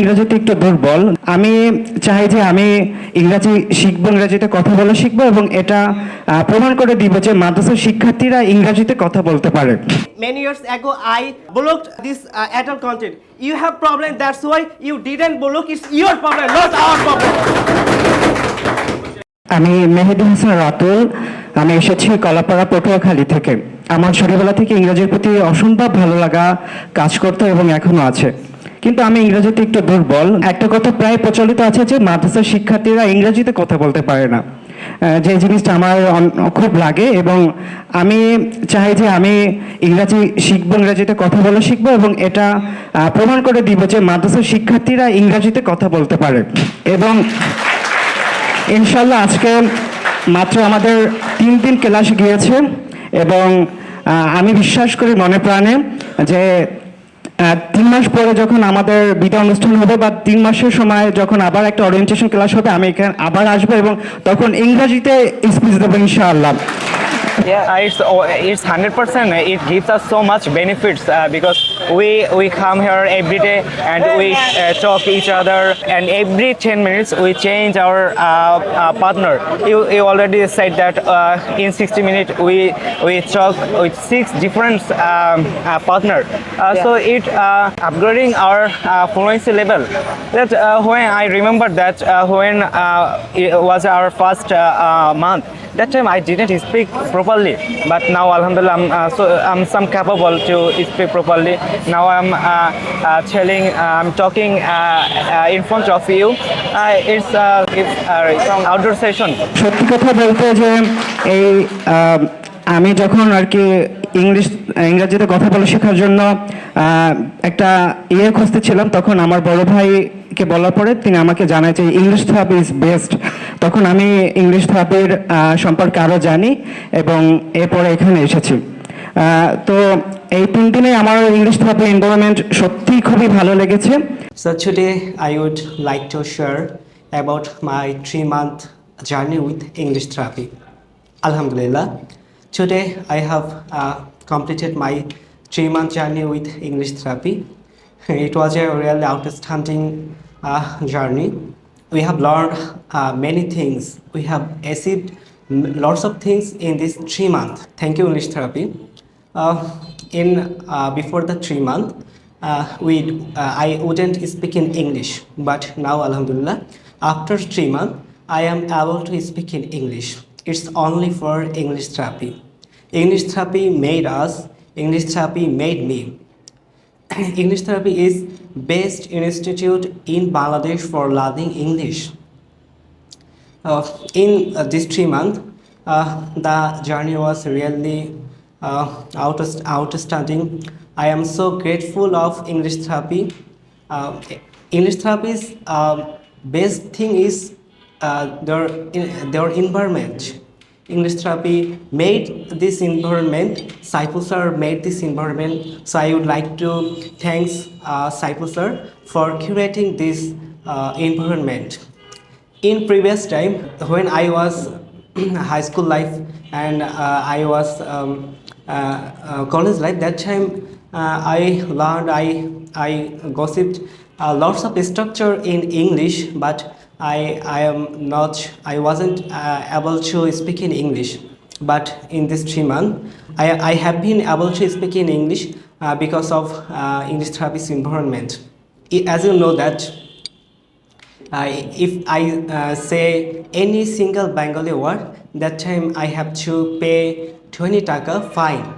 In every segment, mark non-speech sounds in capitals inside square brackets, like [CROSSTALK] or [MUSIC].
ইংরেজিতে একটু দুর্বল আমি চাই যে আমি ইংরাজি শিখব ইংরেজিতে কথা বলা শিখব এবং এটা প্রমাণ করে দিব যে মাদ্রাসার শিক্ষার্থীরা ইংরাজিতে কথা বলতে পারে Many years ago, I blocked this uh, adult content. You have problem, that's why you didn't block. It's your problem, not our problem. আমি মেহেদি হাসান রাতুল আমি এসেছি কলাপাড়া পটুয়াখালী থেকে আমার ছোটবেলা থেকে ইংরেজির প্রতি অসম্ভব ভালো লাগা কাজ করতো এবং এখনও আছে কিন্তু আমি ইংরেজিতে একটু দুর্বল। একটা কথা প্রায় প্রচলিত আছে যে, মাদ্রাসার শিক্ষার্থীরা ইংরেজিতে কথা বলতে পারে না। যে জিনিসটা আমার খুব লাগে এবং আমি চাই যে আমি ইংরাজি শিখব, ইংরাজিতে কথা বলা শিখব এবং এটা প্রমাণ করে দিব যে মাদ্রাসার শিক্ষার্থীরা ইংরাজিতে কথা বলতে পারে। এবং ইনশাল্লাহ আজকে মাত্র আমাদের তিন দিন ক্লাস গিয়েছে এবং আমি বিশ্বাস করি মনে প্রাণে যে তিন মাস পরে যখন আমাদের বিদায় অনুষ্ঠান হবে বা তিন মাসের সময় যখন আবার একটা ওরিয়েন্টেশন ক্লাস হবে, আমি এখানে আবার আসব এবং তখন ইংরাজিতে স্পিচ দেবো ইনশাআল্লাহ। Yeah, uh, it's uh, it's hundred percent. It gives us so much benefits uh, because we we come here every day and we uh, talk each other, and every ten minutes we change our uh, uh, partner. You, you already said that uh, in sixty minutes we we talk with six different um, uh, partner. Uh, So it uh, upgrading our uh, fluency level. That uh, when I remember that uh, when uh, it was our first uh, uh, month. That time I didn't speak properly, but now Alhamdulillah I'm uh, so I'm some capable to speak properly. Now I'm uh, uh, telling, uh, I'm talking uh, uh, in front of you. Uh, it's uh, it's uh, outdoor session. সত্যি কথা বলতে যে এই আমি যখন আর কি English ইংরেজিতে কথা বলা শেখার জন্য একটা ইয়ে খুঁজতেছিলাম তখন আমার বড় কে বলার পরে তিনি আমাকে জানায় যে ইংলিশ থেরাপি ইজ বেস্ট তখন আমি ইংলিশ থেরাপির সম্পর্কে আরও জানি এবং এরপরে এখানে এসেছি। তো এই তিন দিনে আমার ইংলিশ থেরাপি এনভারনমেন্ট সত্যি খুবই ভালো লেগেছে। So today I would like to share about my three month journey with English therapy আলহামদুলিল্লাহ today I have completed my three month journey with English therapy [LAUGHS] It was a really outstanding uh, journey. We have learned uh, many things. We have achieved lots of things in this three month. Thank you, English therapy. Uh, in uh, before the three month, uh, we uh, I wouldn't speak in English, but now Alhamdulillah, after three month, I am able to speak in English. It's only for English therapy. English therapy made us. English therapy made me. English therapy is best institute in Bangladesh for learning English. Uh, in uh, this three months, uh, the journey was really uh, out outstanding. I am so grateful of English therapy. Uh, English therapy's uh, best thing is uh, their their environment. English therapy made this environment. Saipul sir made this environment. So I would like to thanks uh, sir for curating this uh, environment in previous time when i was [CLEARS THROAT] high school life and uh, i was um, uh, uh, college life that time uh, i learned i i gossiped uh, lots of structure in english but i i am not i wasn't uh, able to speak in english but in this three months i, I have been able to speak in english uh, because of uh, english therapist environment I- as you know that if I uh, say any single Bengali word, that time I have to pay 20 taka fine.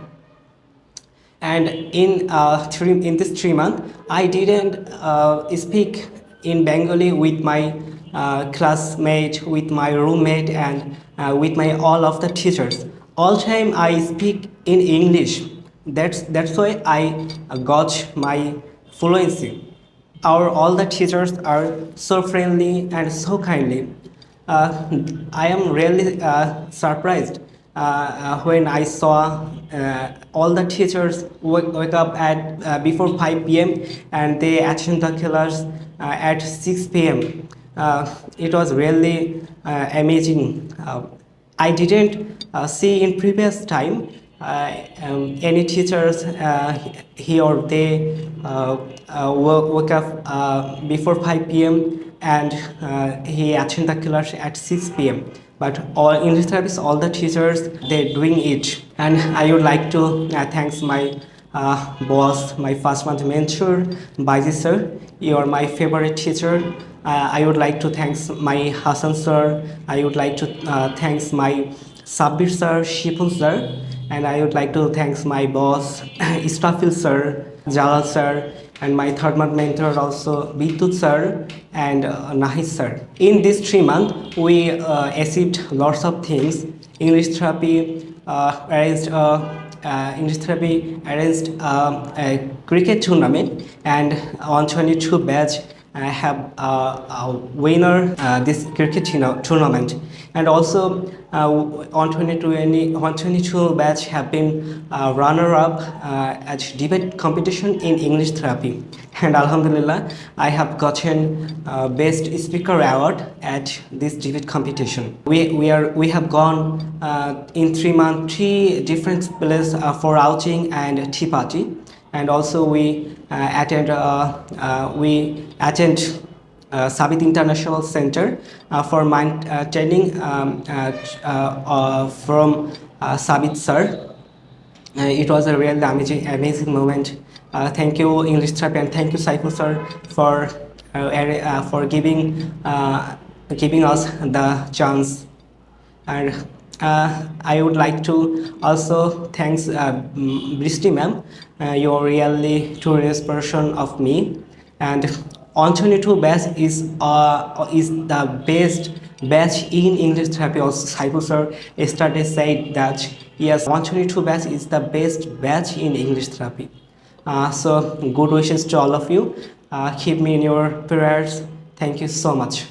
And in uh, three, in this three month, I didn't uh, speak in Bengali with my classmate, with my roommate, and uh, with my all of the teachers. All time I speak in English. That's that's why I uh, got my fluency our all the teachers are so friendly and so kindly. Uh, I am really uh, surprised uh, uh, when I saw uh, all the teachers wake, wake up at uh, before 5 p.m. and they attend the class uh, at 6 p.m. Uh, it was really uh, amazing. Uh, I didn't see in previous time um, any teachers he or they woke, up before 5 p.m. and he attended the class at 6 p.m. But all English therapists, all the teachers, they're doing it. And I would like to uh, thanks my uh, boss, my first month mentor, Baiji sir. You are my favorite teacher. Uh, I would like to thanks my Hassan sir. I would like to uh, thanks my Sabir sir, Shipul sir, and I would like to thanks my boss, [COUGHS] Istafil sir, Jalal sir, and my third month mentor also Bidut sir and uh, Nahis sir. In this three month, we uh, achieved lots of things. English therapy uh, uh, English therapy arranged um, a cricket tournament, and on 22 batch I have uh, a winner uh, this cricket tournament, and also uh, on 2020 on 22 batch have been runner up uh, at debate competition in English therapy, and Alhamdulillah I have gotten uh, best speaker award at this debate competition. We we are we have gone uh, in three months three different places uh, for outing and tea party and also we uh, attend uh, uh, we attend uh, Sabit International Center uh, for mind uh, training um, uh, uh, uh, from uh, Sabit sir. Uh, it was a really amazing, amazing moment. Uh, thank you English therapy and thank you Saiful sir for uh, uh, for giving giving us the chance and I would like to also thanks uh, mm, Bristi ma'am. Uh, you're really true inspiration of me. And 22 batch is uh, is the best batch in English therapy. Also, Saiful sir started said that yes, 122 batch is the best batch in English therapy. Uh, so good wishes to all of you. Uh, keep me in your prayers. Thank you so much.